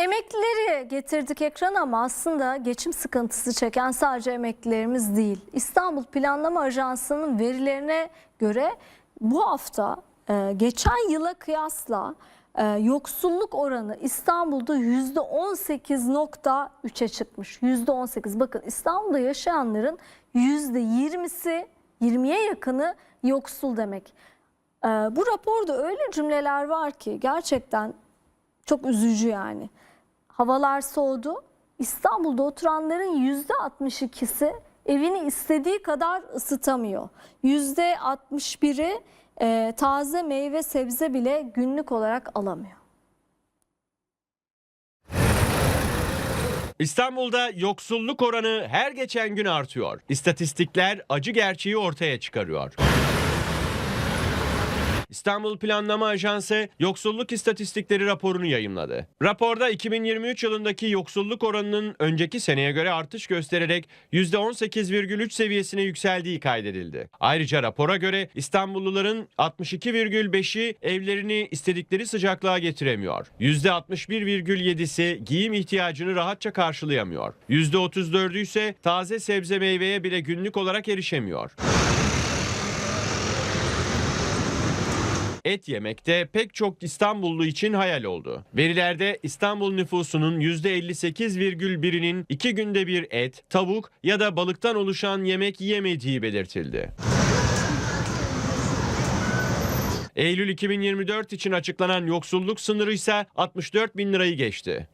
Emeklileri getirdik ekrana ama aslında geçim sıkıntısı çeken sadece emeklilerimiz değil. İstanbul Planlama Ajansı'nın verilerine göre bu hafta e, geçen yıla kıyasla e, yoksulluk oranı İstanbul'da %18.3'e çıkmış. %18 bakın İstanbul'da yaşayanların %20'si 20'ye yakını yoksul demek. E, bu raporda öyle cümleler var ki gerçekten çok üzücü yani. Havalar soğudu. İstanbul'da oturanların %62'si evini istediği kadar ısıtamıyor. %61'i e, taze meyve sebze bile günlük olarak alamıyor. İstanbul'da yoksulluk oranı her geçen gün artıyor. İstatistikler acı gerçeği ortaya çıkarıyor. İstanbul Planlama Ajansı yoksulluk istatistikleri raporunu yayımladı. Raporda 2023 yılındaki yoksulluk oranının önceki seneye göre artış göstererek %18,3 seviyesine yükseldiği kaydedildi. Ayrıca rapora göre İstanbulluların 62,5'i evlerini istedikleri sıcaklığa getiremiyor. %61,7'si giyim ihtiyacını rahatça karşılayamıyor. %34'ü ise taze sebze meyveye bile günlük olarak erişemiyor. Et yemekte pek çok İstanbullu için hayal oldu. Verilerde İstanbul nüfusunun %58,1'inin iki günde bir et, tavuk ya da balıktan oluşan yemek yemediği belirtildi. Eylül 2024 için açıklanan yoksulluk sınırı ise 64 bin lirayı geçti.